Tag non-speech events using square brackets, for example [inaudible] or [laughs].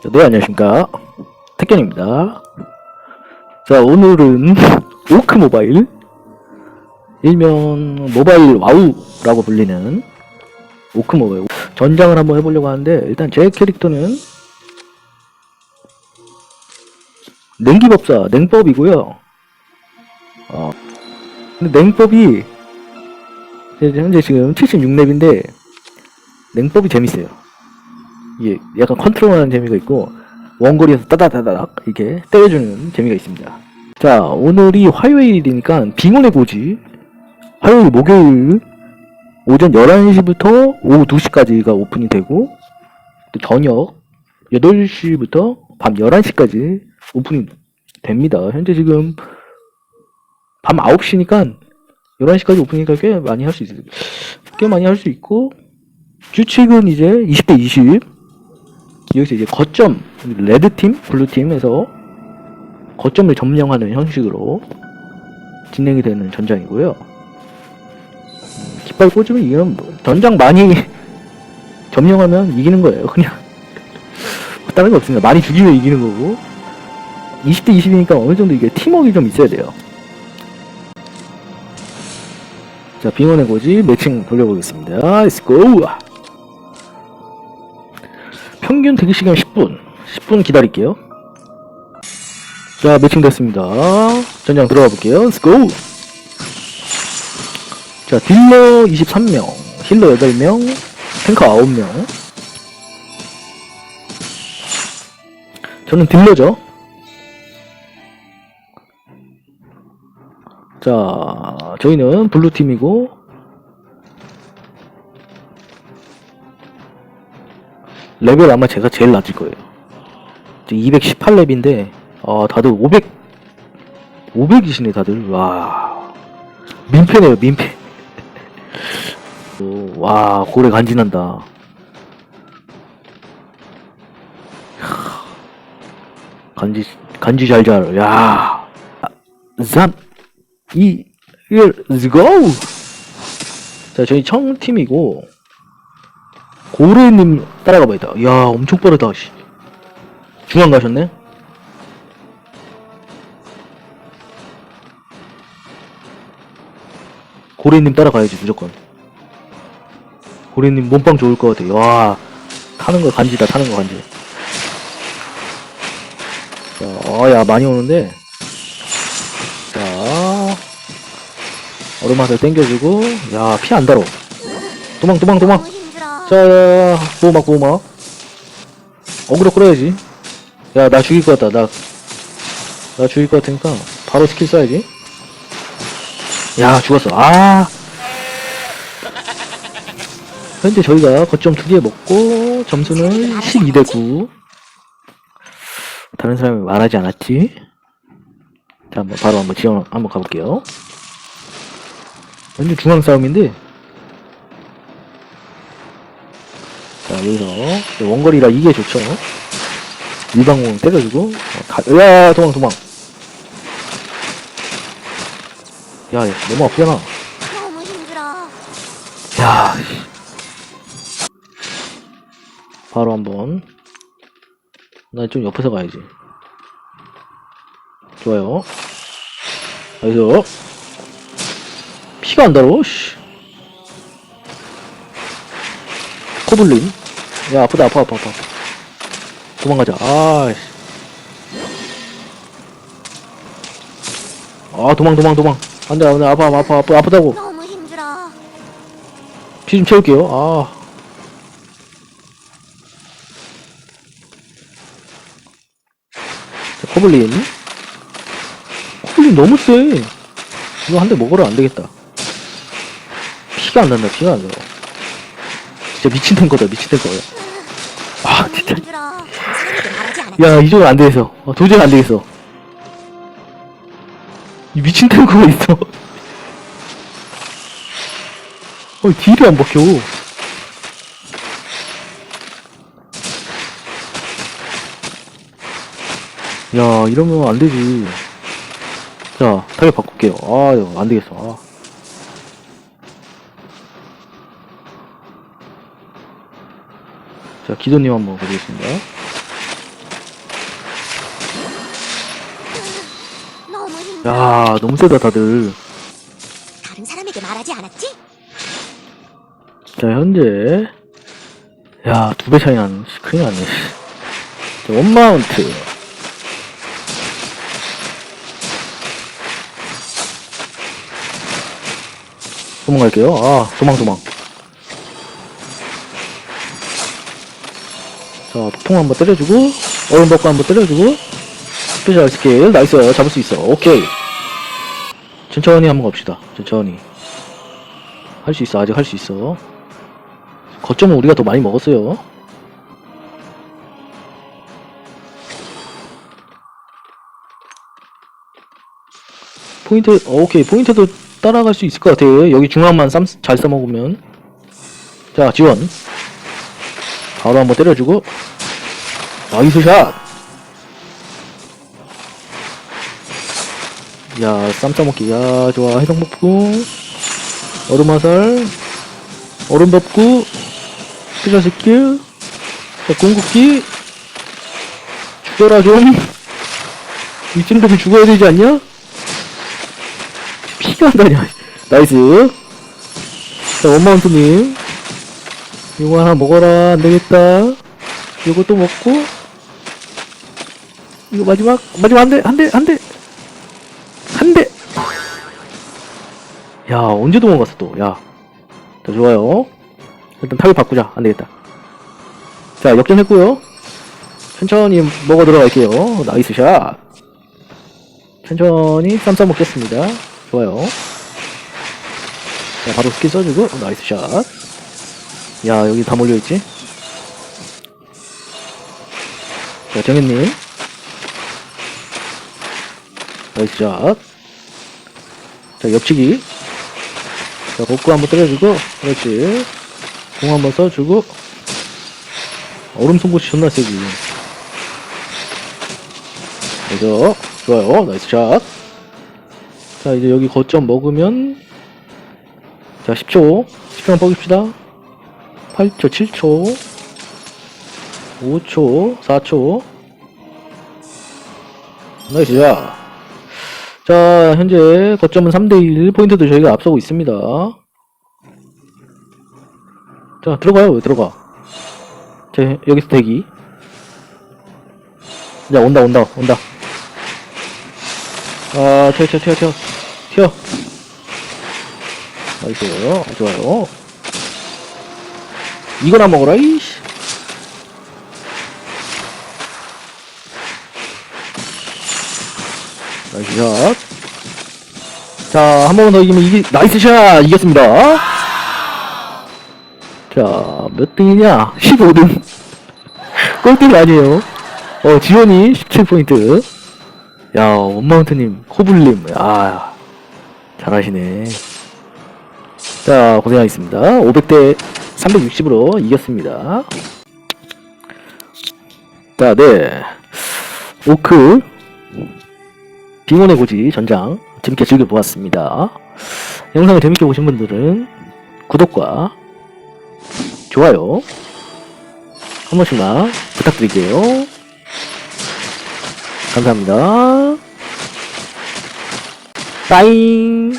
자, 네, 안녕하십니까. 택견입니다. 자, 오늘은 오크 모바일, 일명 모바일 와우라고 불리는 오크 모바일 전장을 한번 해보려고 하는데, 일단 제 캐릭터는 냉기법사, 냉법이고요. 어, 근데 냉법이 현재 지금 76렙인데, 냉법이 재밌어요. 이게 약간 컨트롤하는 재미가 있고 원거리에서 따다다닥 이렇게 때려주는 재미가 있습니다. 자 오늘이 화요일이니까 빙원의 고지 화요일 목요일 오전 11시부터 오후 2시까지가 오픈이 되고 또 저녁 8시부터 밤 11시까지 오픈이 됩니다. 현재 지금 밤 9시니까 11시까지 오픈이니까 꽤 많이 할 수 있어요. 꽤 많이 할 수 있고 규칙은 이제 20대 20 여기서 이제 거점 레드 팀, 블루 팀에서 거점을 점령하는 형식으로 진행이 되는 전장이고요. 깃발 꽂으면 이기는 뭐, 전장 많이 [laughs] 점령하면 이기는 거예요. 그냥 [laughs] 다른 거 없습니다. 많이 죽이면 이기는 거고 20대 20이니까 어느 정도 이게 팀워크가 좀 있어야 돼요. 자, 빙원의 고지 매칭 돌려보겠습니다. Let's go! 평균 대기 시간 10분. 10분 기다릴게요. 자, 매칭 됐습니다. 전장 들어가 볼게요. Go! 자, 딜러 23명, 힐러 8명, 탱커 9명. 저는 딜러죠. 자, 저희는 블루팀이고, 레벨 아마 제가 제일 낮을 거예요. 218렙인데, 아, 다들 500, 500이시네, 다들. 와. 민폐네요, 민폐. 오, [laughs] 와, 고래 간지난다. 하, 간지, 간지 잘잘. 야. 3, 2, 1, let's go! 자, 저희 청팀이고, 고래님 따라가 봐야겠다. 야, 엄청 빠르다, 씨. 중앙 가셨네? 고래님 따라가야지, 무조건. 고래님 몸빵 좋을 것 같아. 와, 타는 거 간지다, 타는 거 간지. 자, 어, 야, 많이 오는데. 자, 얼음화살 땡겨주고, 야, 피 안 달어. 도망, 도망, 도망. 자, 보호막, 보호막. 어그로 끌어야지. 야, 나 죽일 것 같다. 나, 나 죽일 것 같으니까 바로 스킬 써야지. 야, 죽었어. 아. 현재 저희가 거점 두 개 먹고 점수는 12대 9. 다른 사람이 말하지 않았지. 자, 한번 바로 한번 지원 한번 가볼게요. 완전 중앙 싸움인데 여기서 원거리라 이게 좋죠. 일방공 때려주고 어, 가, 야 도망 도망. 야, 야 너무 아프잖아. 너무 힘들어. 야, 씨. 바로 한번. 나 좀 옆에서 가야지. 좋아요. 여기서 피가 안 달어. 씨. 코블린. 야, 아프다, 아파, 아파, 아파. 도망가자. 아, 씨. 아, 도망, 도망, 도망. 안 돼, 안 돼, 아파, 아파, 아파, 아프다고. 너무 힘들어. 피 좀 채울게요. 아. 자, 커블린. 커블린 너무 세. 이거 한 대 먹으러 안 되겠다. 피가 안 난다, 피가 안 나. 진짜 미친 탱커다, 미친 탱커야. 아, 진짜. 힘들어. 말하지. 야, 이쪽은 안 되겠어. 어, 도저히 안 되겠어. 이 미친 탱커가 있어. [laughs] 어, 딜이 안 박혀. 야, 이러면 안 되지. 자, 타겟 바꿀게요. 아, 이거 안 되겠어. 아. 기도님 한번 보겠습니다. 야, 너무 세다, 다들. 다른 사람에게 말하지 않았지? 자, 현재. 야, 두 배 차이 나는, 큰일 났네, 자, 원마운트. 도망갈게요. 아, 도망, 도망. 폭풍 한번 때려주고, 얼음 벚고 한번 때려주고, 스페셜 스킬, 나이스, 잡을 수 있어. 오케이. 천천히 한번 갑시다. 천천히. 할 수 있어, 아직 할 수 있어. 거점은 우리가 더 많이 먹었어요. 포인트, 어, 오케이. 포인트도 따라갈 수 있을 것 같아. 여기 중앙만 쌈, 잘 써먹으면. 자, 지원. 바로 한번 때려주고. 나이스 샷! 야, 쌈 싸먹기. 야, 좋아. 해성복궁. 얼음 화살. 얼음 덮고. 스피드 스킬. 자, 궁극기. 죽여라, 좀. 미친 놈이 죽어야 되지 않냐? 피가 안 나냐. 나이스. 자, 원마운트님. 이거 하나 먹어라. 안 되겠다. 또 먹고. 이거 마지막, 마지막 한 대, 한 대, 한 대. 한 대! 야, 언제 도망갔어, 또. 야. 자, 좋아요. 일단 타격 바꾸자. 안 되겠다. 자, 역전했고요 천천히 먹어 들어갈게요. 나이스 샷. 천천히 쌈 싸 먹겠습니다. 좋아요. 자, 바로 스킬 써주고, 나이스 샷. 야, 여기 다 몰려있지? 자, 정현님. 나이스 샷. 자, 옆치기. 자, 복구 한번 때려주고, 그렇지. 공 한번 써주고, 얼음 송곳이 존나 세지. 그래서, 좋아요. 나이스 샷. 자, 이제 여기 거점 먹으면, 자, 10초. 10초만 뻐깁시다. 8초, 7초, 5초, 4초. 나이스 샷. 자, 현재 거점은 3대1 포인트도 저희가 앞서고 있습니다. 자, 들어가요. 왜 들어가? 자, 여기서 대기. 야, 온다, 온다, 온다. 아, 튀어, 튀어, 튀어, 튀어. 튀어. 나이스. 좋아요. 이거나 먹어라, 이씨. 나이스 샷. 자, 한번더 이기면 이기, 나이스 샷! 이겼습니다. 자, 몇 등이냐? [laughs] 15등. 꼴등 아니에요. 어, 지원이 17포인트. 야, 원마운트님, 코블님, 야, 잘하시네. 자, 고생하셨습니다. 500대 360으로 이겼습니다. 자, 네. 오크, 빙원의 고지 전장 재밌게 즐겨보았습니다. 영상을 재밌게 보신 분들은 구독과 좋아요 한 번씩만 부탁드릴게요. 감사합니다. 빠잉